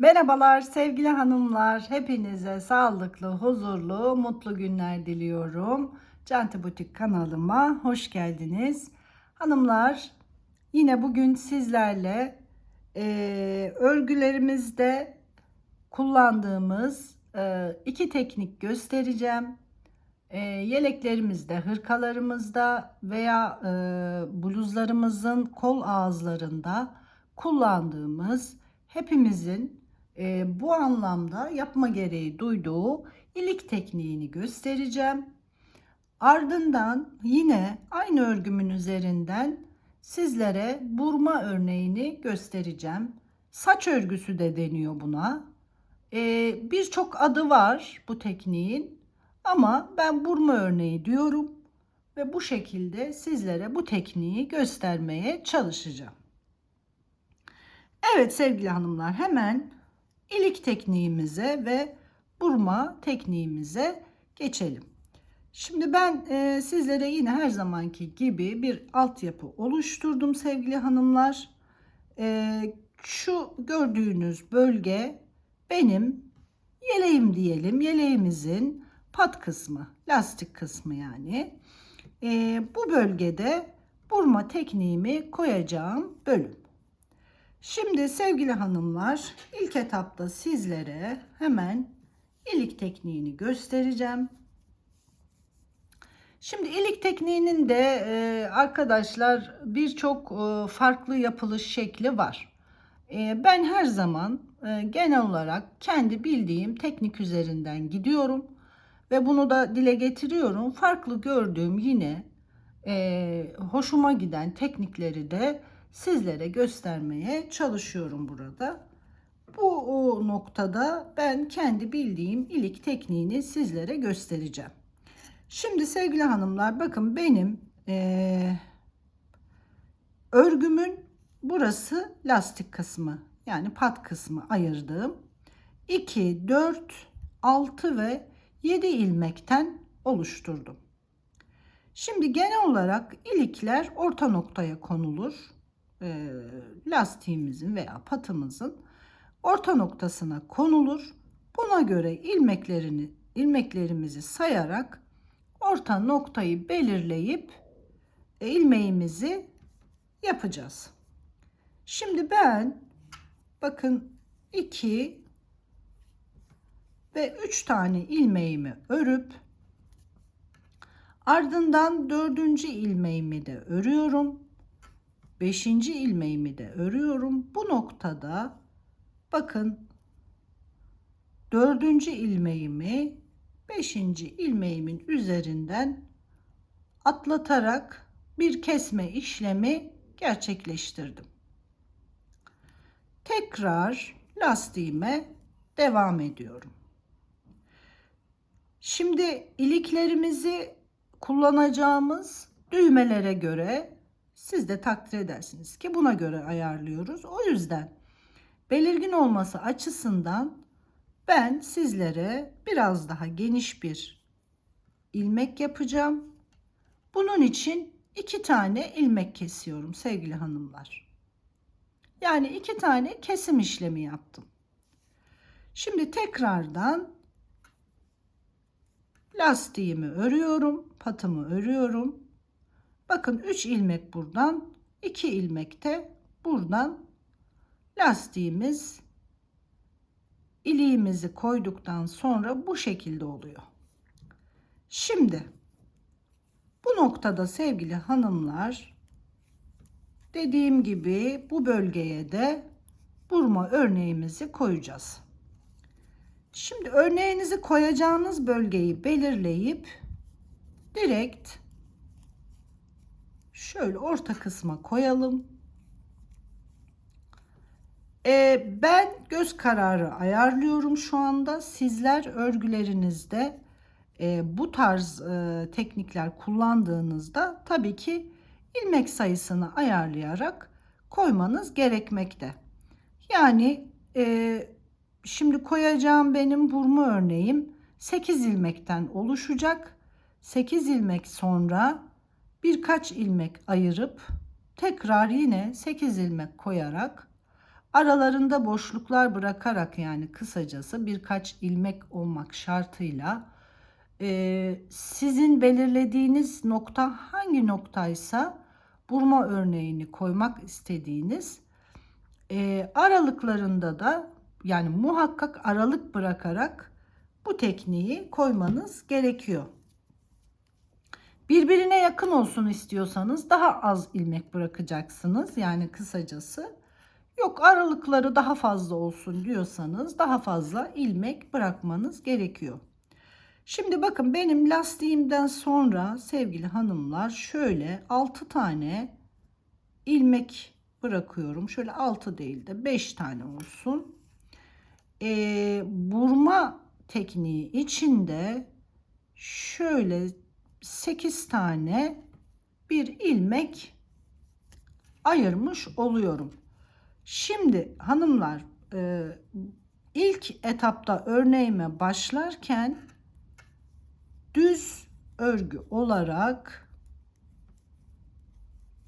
Merhabalar sevgili hanımlar. Hepinize sağlıklı, huzurlu, mutlu günler diliyorum. Canti Butik kanalıma hoş geldiniz. Hanımlar yine bugün sizlerle e, örgülerimizde kullandığımız e, iki teknik göstereceğim. E, yeleklerimizde, hırkalarımızda veya e, bluzlarımızın kol ağızlarında kullandığımız hepimizin e, bu anlamda yapma gereği duyduğu ilik tekniğini göstereceğim. Ardından yine aynı örgümün üzerinden sizlere burma örneğini göstereceğim. Saç örgüsü de deniyor buna. E, Birçok adı var bu tekniğin ama ben burma örneği diyorum ve bu şekilde sizlere bu tekniği göstermeye çalışacağım. Evet sevgili hanımlar hemen ilik tekniğimize ve burma tekniğimize geçelim. Şimdi ben e, sizlere yine her zamanki gibi bir altyapı oluşturdum sevgili hanımlar. E, şu gördüğünüz bölge benim yeleğim diyelim. Yeleğimizin pat kısmı, lastik kısmı yani. E, bu bölgede burma tekniğimi koyacağım bölüm. Şimdi sevgili hanımlar ilk etapta sizlere hemen ilik tekniğini göstereceğim. Şimdi ilik tekniğinin de e, arkadaşlar birçok e, farklı yapılış şekli var. E, ben her zaman genel olarak kendi bildiğim teknik üzerinden gidiyorum ve bunu da dile getiriyorum. Farklı gördüğüm yine hoşuma giden teknikleri de sizlere göstermeye çalışıyorum burada. Bu o noktada ben kendi bildiğim ilik tekniğini sizlere göstereceğim. Şimdi sevgili hanımlar bakın benim e, örgümün burası lastik kısmı yani pat kısmı ayırdığım 2, 4, 6 ve 7 ilmekten oluşturdum. Şimdi genel olarak ilikler orta noktaya konulur e, lastiğimizin veya patımızın orta noktasına konulur. Buna göre ilmeklerini ilmeklerimizi sayarak orta noktayı belirleyip e, ilmeğimizi yapacağız. Şimdi ben bakın 2 ve 3 tane ilmeğimi örüp ardından dördüncü ilmeğimi de örüyorum. Beşinci ilmeğimi de örüyorum. Bu noktada bakın dördüncü ilmeğimi beşinci ilmeğimin üzerinden atlatarak bir kesme işlemi gerçekleştirdim. Tekrar lastiğime devam ediyorum. Şimdi iliklerimizi kullanacağımız düğmelere göre siz de takdir edersiniz ki buna göre ayarlıyoruz. O yüzden belirgin olması açısından ben sizlere biraz daha geniş bir ilmek yapacağım. Bunun için iki tane ilmek kesiyorum sevgili hanımlar. Yani iki tane kesim işlemi yaptım. Şimdi tekrardan lastiğimi örüyorum, patımı örüyorum. Bakın 3 ilmek buradan, 2 ilmek de buradan lastiğimiz iliğimizi koyduktan sonra bu şekilde oluyor. Şimdi bu noktada sevgili hanımlar dediğim gibi bu bölgeye de burma örneğimizi koyacağız. Şimdi örneğinizi koyacağınız bölgeyi belirleyip direkt şöyle orta kısma koyalım. Ee, ben göz kararı ayarlıyorum şu anda. Sizler örgülerinizde e, bu tarz e, teknikler kullandığınızda tabii ki ilmek sayısını ayarlayarak koymanız gerekmekte. Yani e, şimdi koyacağım benim burma örneğim 8 ilmekten oluşacak. 8 ilmek sonra birkaç ilmek ayırıp tekrar yine 8 ilmek koyarak aralarında boşluklar bırakarak yani kısacası birkaç ilmek olmak şartıyla e, sizin belirlediğiniz nokta hangi noktaysa burma örneğini koymak istediğiniz e, aralıklarında da yani muhakkak aralık bırakarak bu tekniği koymanız gerekiyor. Birbirine yakın olsun istiyorsanız daha az ilmek bırakacaksınız. Yani kısacası yok aralıkları daha fazla olsun diyorsanız daha fazla ilmek bırakmanız gerekiyor. Şimdi bakın benim lastiğimden sonra sevgili hanımlar şöyle 6 tane ilmek bırakıyorum. Şöyle 6 değil de 5 tane olsun. Ee, burma tekniği içinde şöyle 8 tane bir ilmek ayırmış oluyorum. Şimdi hanımlar e, ilk etapta örneğime başlarken düz örgü olarak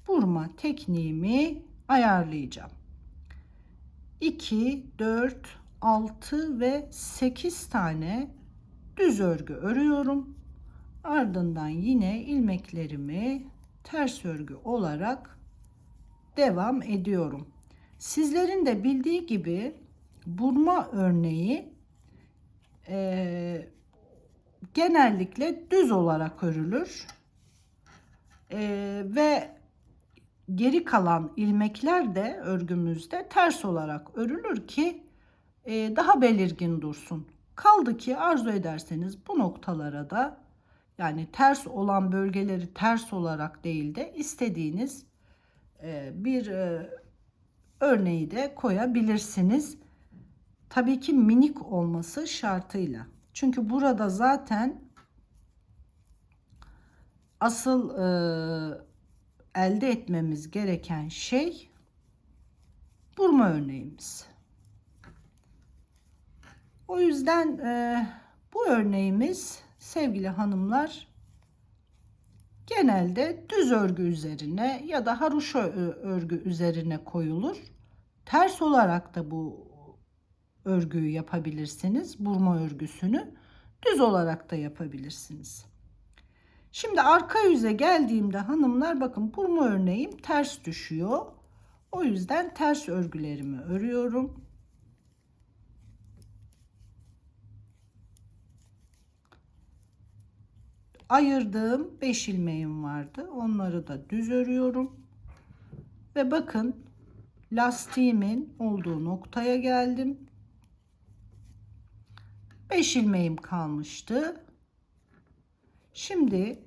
burma tekniğimi ayarlayacağım. 2, 4, 6 ve 8 tane düz örgü örüyorum. Ardından yine ilmeklerimi ters örgü olarak devam ediyorum. Sizlerin de bildiği gibi burma örneği e, genellikle düz olarak örülür. E, ve geri kalan ilmekler de örgümüzde ters olarak örülür ki e, daha belirgin dursun. Kaldı ki arzu ederseniz bu noktalara da yani ters olan bölgeleri ters olarak değil de istediğiniz e, bir e, örneği de koyabilirsiniz. Tabii ki minik olması şartıyla. Çünkü burada zaten asıl e, elde etmemiz gereken şey burma örneğimiz. O yüzden e, bu örneğimiz sevgili hanımlar genelde düz örgü üzerine ya da haroşa örgü üzerine koyulur. Ters olarak da bu örgüyü yapabilirsiniz. Burma örgüsünü düz olarak da yapabilirsiniz. Şimdi arka yüze geldiğimde hanımlar bakın burma örneğim ters düşüyor. O yüzden ters örgülerimi örüyorum. Ayırdığım 5 ilmeğim vardı. Onları da düz örüyorum. Ve bakın lastiğimin olduğu noktaya geldim. 5 ilmeğim kalmıştı. Şimdi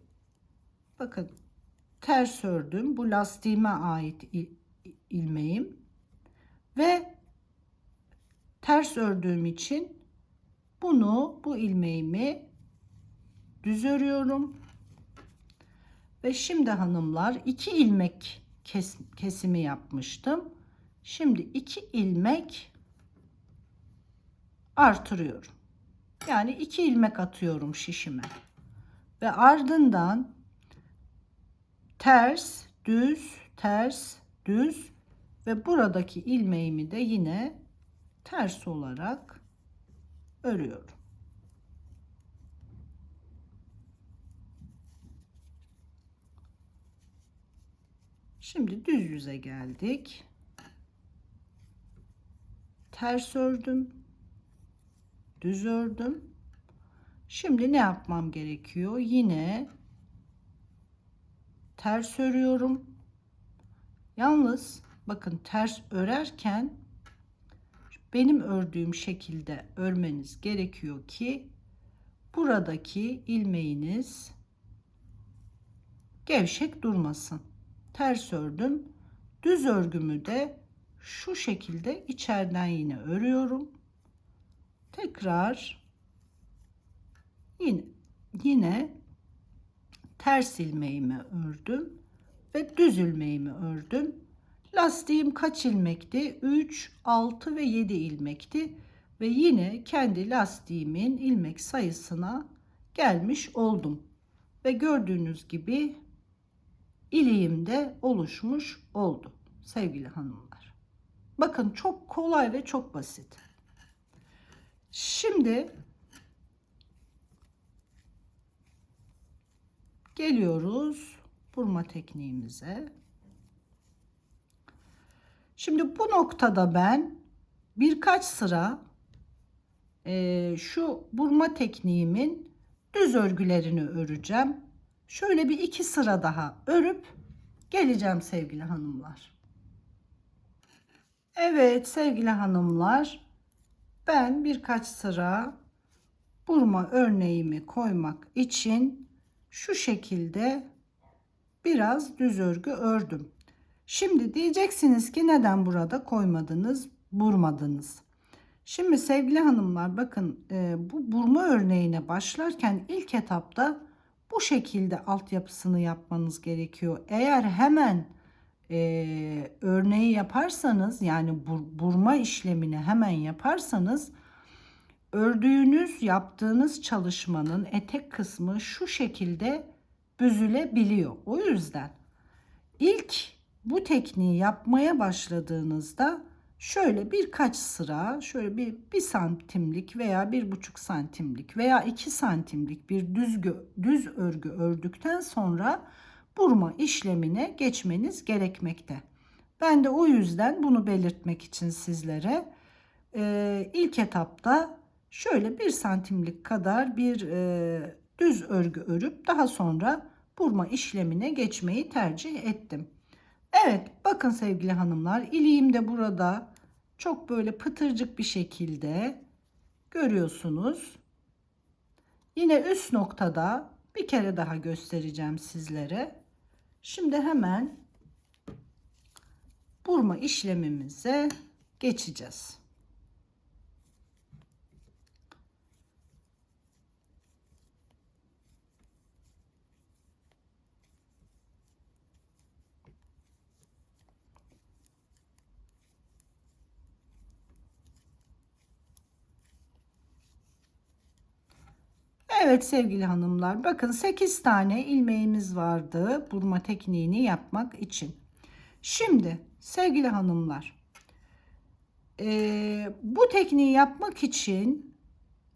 bakın ters ördüm. Bu lastiğime ait ilmeğim ve ters ördüğüm için bunu bu ilmeğimi düz örüyorum. Ve şimdi hanımlar iki ilmek kes, kesimi yapmıştım. Şimdi iki ilmek artırıyorum. Yani iki ilmek atıyorum şişime. Ve ardından ters, düz, ters, düz ve buradaki ilmeğimi de yine ters olarak örüyorum. Şimdi düz yüze geldik. Ters ördüm. Düz ördüm. Şimdi ne yapmam gerekiyor? Yine ters örüyorum. Yalnız bakın ters örerken benim ördüğüm şekilde örmeniz gerekiyor ki buradaki ilmeğiniz gevşek durmasın ters ördüm. Düz örgümü de şu şekilde içeriden yine örüyorum. Tekrar yine yine ters ilmeğimi ördüm ve düz ilmeğimi ördüm. Lastiğim kaç ilmekti? 3, 6 ve 7 ilmekti ve yine kendi lastiğimin ilmek sayısına gelmiş oldum. Ve gördüğünüz gibi iliğimde oluşmuş oldu sevgili hanımlar. Bakın çok kolay ve çok basit. Şimdi geliyoruz burma tekniğimize. Şimdi bu noktada ben birkaç sıra e, şu burma tekniğimin düz örgülerini öreceğim. Şöyle bir iki sıra daha örüp geleceğim sevgili hanımlar. Evet sevgili hanımlar ben birkaç sıra burma örneğimi koymak için şu şekilde biraz düz örgü ördüm. Şimdi diyeceksiniz ki neden burada koymadınız, burmadınız? Şimdi sevgili hanımlar bakın e, bu burma örneğine başlarken ilk etapta bu şekilde altyapısını yapmanız gerekiyor. Eğer hemen e, örneği yaparsanız yani bur, burma işlemini hemen yaparsanız ördüğünüz yaptığınız çalışmanın etek kısmı şu şekilde büzülebiliyor. O yüzden ilk bu tekniği yapmaya başladığınızda şöyle birkaç sıra şöyle bir, bir santimlik veya bir buçuk santimlik veya iki santimlik bir düz, düz örgü ördükten sonra burma işlemine geçmeniz gerekmekte. Ben de o yüzden bunu belirtmek için sizlere e, ilk etapta şöyle bir santimlik kadar bir e, düz örgü örüp daha sonra burma işlemine geçmeyi tercih ettim. Evet bakın sevgili hanımlar iliğim de burada çok böyle pıtırcık bir şekilde görüyorsunuz. Yine üst noktada bir kere daha göstereceğim sizlere. Şimdi hemen burma işlemimize geçeceğiz. Evet sevgili hanımlar bakın 8 tane ilmeğimiz vardı burma tekniğini yapmak için. Şimdi sevgili hanımlar e, bu tekniği yapmak için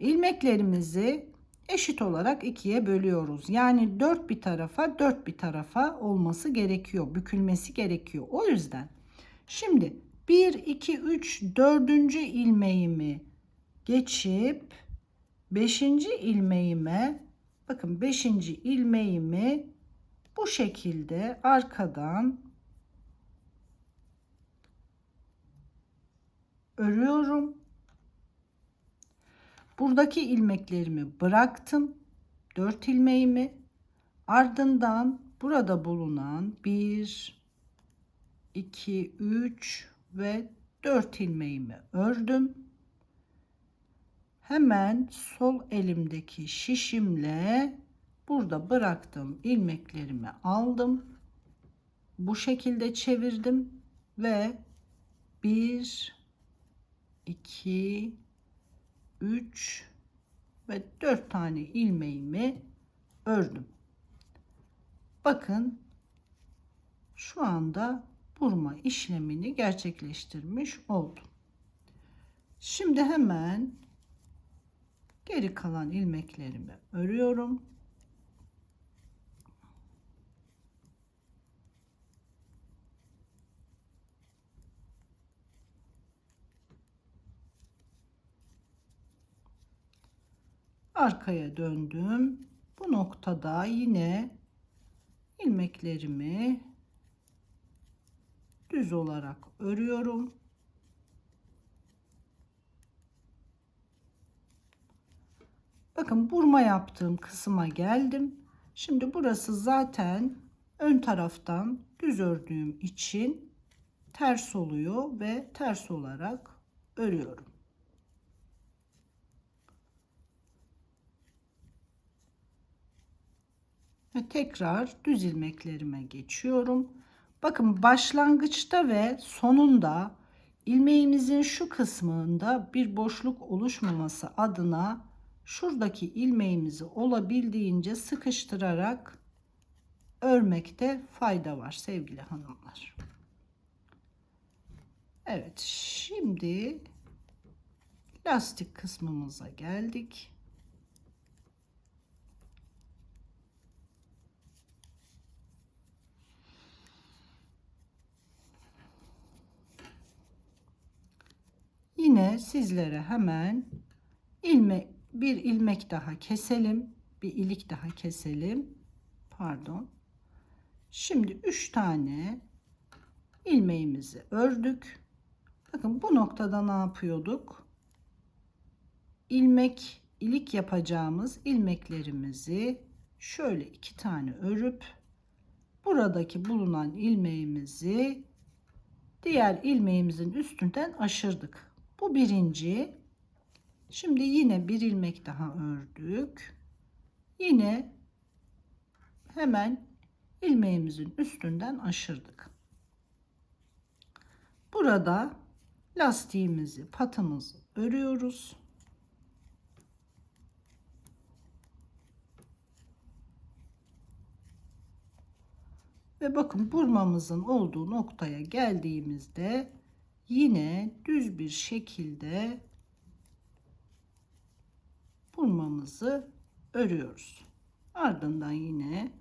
ilmeklerimizi eşit olarak ikiye bölüyoruz. Yani 4 bir tarafa 4 bir tarafa olması gerekiyor. Bükülmesi gerekiyor. O yüzden şimdi 1 2 3 4. ilmeğimi geçip Beşinci ilmeğime bakın beşinci ilmeğimi bu şekilde arkadan örüyorum. Buradaki ilmeklerimi bıraktım. Dört ilmeğimi ardından burada bulunan bir, iki, üç ve dört ilmeğimi ördüm hemen sol elimdeki şişimle burada bıraktığım ilmeklerimi aldım. Bu şekilde çevirdim ve 1 2 3 ve 4 tane ilmeğimi ördüm. Bakın şu anda burma işlemini gerçekleştirmiş oldum. Şimdi hemen Geri kalan ilmeklerimi örüyorum. Arkaya döndüm. Bu noktada yine ilmeklerimi düz olarak örüyorum. Bakın burma yaptığım kısma geldim. Şimdi burası zaten ön taraftan düz ördüğüm için ters oluyor ve ters olarak örüyorum. Ve tekrar düz ilmeklerime geçiyorum. Bakın başlangıçta ve sonunda ilmeğimizin şu kısmında bir boşluk oluşmaması adına şuradaki ilmeğimizi olabildiğince sıkıştırarak örmekte fayda var sevgili hanımlar. Evet şimdi lastik kısmımıza geldik. Yine sizlere hemen ilmek bir ilmek daha keselim. Bir ilik daha keselim. Pardon. Şimdi 3 tane ilmeğimizi ördük. Bakın bu noktada ne yapıyorduk? İlmek, ilik yapacağımız ilmeklerimizi şöyle iki tane örüp buradaki bulunan ilmeğimizi diğer ilmeğimizin üstünden aşırdık. Bu birinci. Şimdi yine bir ilmek daha ördük. Yine hemen ilmeğimizin üstünden aşırdık. Burada lastiğimizi, patımızı örüyoruz. Ve bakın burmamızın olduğu noktaya geldiğimizde yine düz bir şekilde burmamızı örüyoruz. Ardından yine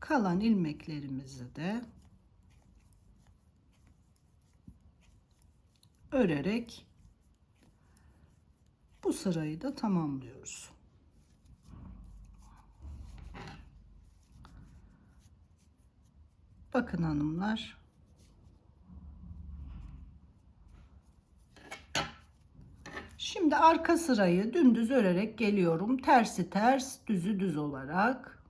kalan ilmeklerimizi de örerek bu sırayı da tamamlıyoruz. Bakın hanımlar. Şimdi arka sırayı dümdüz örerek geliyorum. Tersi ters, düzü düz olarak.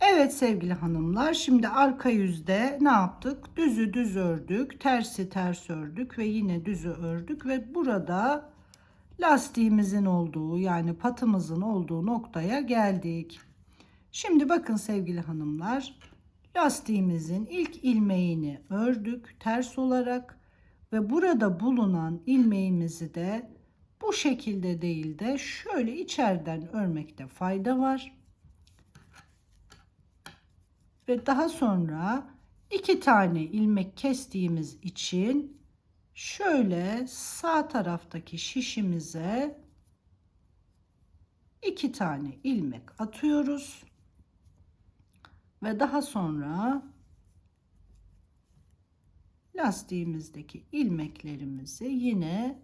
Evet sevgili hanımlar, şimdi arka yüzde ne yaptık? Düzü düz ördük, tersi ters ördük ve yine düzü ördük ve burada lastiğimizin olduğu yani patımızın olduğu noktaya geldik. Şimdi bakın sevgili hanımlar, lastiğimizin ilk ilmeğini ördük ters olarak ve burada bulunan ilmeğimizi de bu şekilde değil de şöyle içeriden örmekte fayda var. Ve daha sonra iki tane ilmek kestiğimiz için şöyle sağ taraftaki şişimize iki tane ilmek atıyoruz ve daha sonra lastiğimizdeki ilmeklerimizi yine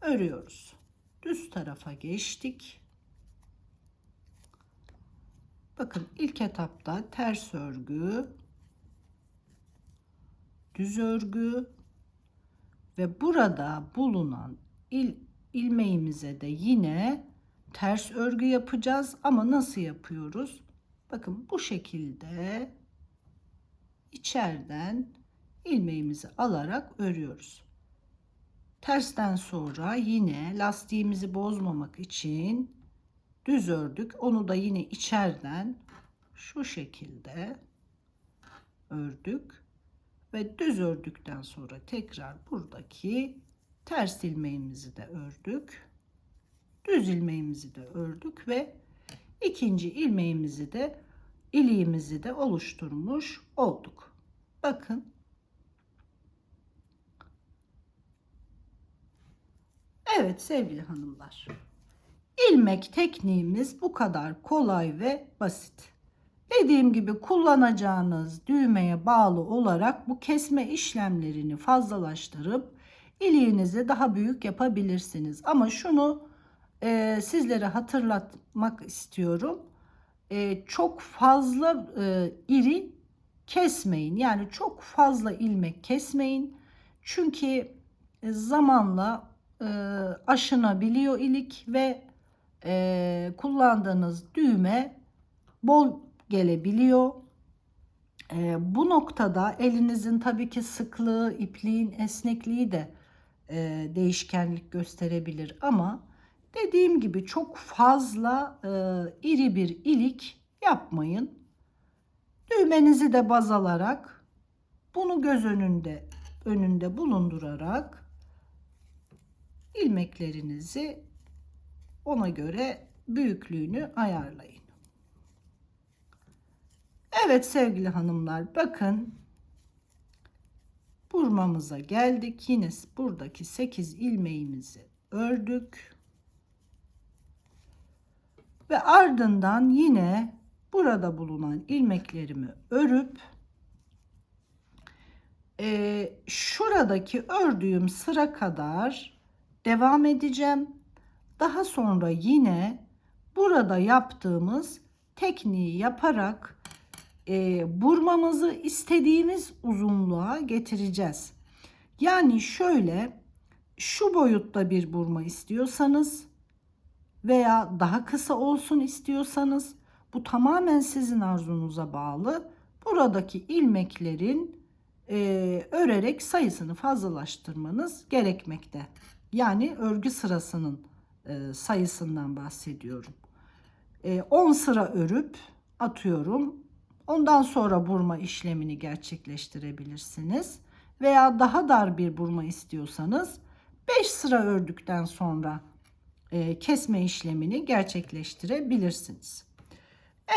örüyoruz. Düz tarafa geçtik. Bakın ilk etapta ters örgü, düz örgü ve burada bulunan il, ilmeğimize de yine ters örgü yapacağız ama nasıl yapıyoruz? Bakın bu şekilde içeriden ilmeğimizi alarak örüyoruz. Tersten sonra yine lastiğimizi bozmamak için düz ördük. Onu da yine içeriden şu şekilde ördük ve düz ördükten sonra tekrar buradaki ters ilmeğimizi de ördük. Düz ilmeğimizi de ördük ve ikinci ilmeğimizi de iliğimizi de oluşturmuş olduk. Bakın. Evet sevgili hanımlar. İlmek tekniğimiz bu kadar kolay ve basit. Dediğim gibi kullanacağınız düğmeye bağlı olarak bu kesme işlemlerini fazlalaştırıp iliğinizi daha büyük yapabilirsiniz. Ama şunu e, sizlere hatırlatmak istiyorum. E, çok fazla e, iri kesmeyin. Yani çok fazla ilmek kesmeyin. Çünkü zamanla e, aşınabiliyor ilik ve e, kullandığınız düğme bol gelebiliyor. E, bu noktada elinizin tabii ki sıklığı, ipliğin esnekliği de e, değişkenlik gösterebilir ama dediğim gibi çok fazla e, iri bir ilik yapmayın. Düğmenizi de baz alarak bunu göz önünde önünde bulundurarak ilmeklerinizi ona göre büyüklüğünü ayarlayın. Evet sevgili hanımlar bakın burmamıza geldik. Yine buradaki 8 ilmeğimizi ördük. Ve ardından yine burada bulunan ilmeklerimi örüp e, şuradaki ördüğüm sıra kadar devam edeceğim. Daha sonra yine burada yaptığımız tekniği yaparak e, burmamızı istediğimiz uzunluğa getireceğiz. Yani şöyle şu boyutta bir burma istiyorsanız veya daha kısa olsun istiyorsanız bu tamamen sizin arzunuza bağlı. Buradaki ilmeklerin e, örerek sayısını fazlalaştırmanız gerekmekte. Yani örgü sırasının e, sayısından bahsediyorum. E, 10 sıra örüp atıyorum. Ondan sonra burma işlemini gerçekleştirebilirsiniz. Veya daha dar bir burma istiyorsanız 5 sıra ördükten sonra e, kesme işlemini gerçekleştirebilirsiniz.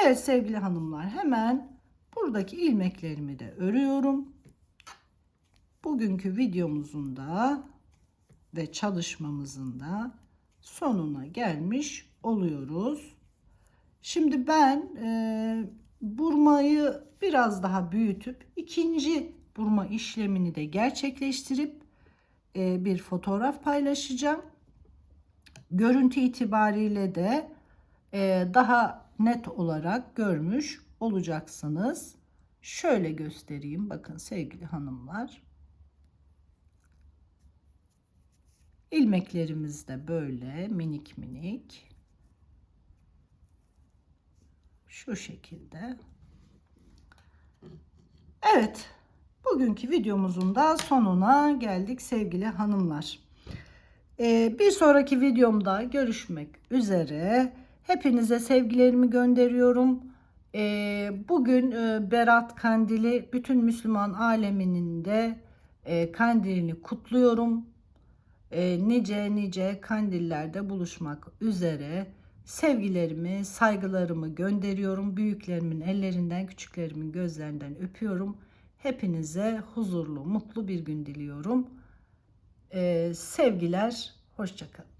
Evet sevgili hanımlar hemen buradaki ilmeklerimi de örüyorum. Bugünkü videomuzun da ve çalışmamızın da sonuna gelmiş oluyoruz. Şimdi ben e, burmayı biraz daha büyütüp ikinci burma işlemini de gerçekleştirip e, bir fotoğraf paylaşacağım. Görüntü itibariyle de e, daha net olarak görmüş olacaksınız. Şöyle göstereyim bakın sevgili hanımlar. İlmeklerimiz de böyle minik minik. Şu şekilde. Evet. Bugünkü videomuzun da sonuna geldik sevgili hanımlar. Ee, bir sonraki videomda görüşmek üzere. Hepinize sevgilerimi gönderiyorum. Ee, bugün e, Berat Kandili bütün Müslüman aleminin de e, kandilini kutluyorum. E, nice nice kandillerde buluşmak üzere sevgilerimi, saygılarımı gönderiyorum. Büyüklerimin ellerinden, küçüklerimin gözlerinden öpüyorum. Hepinize huzurlu, mutlu bir gün diliyorum. Ee, sevgiler, hoşçakalın.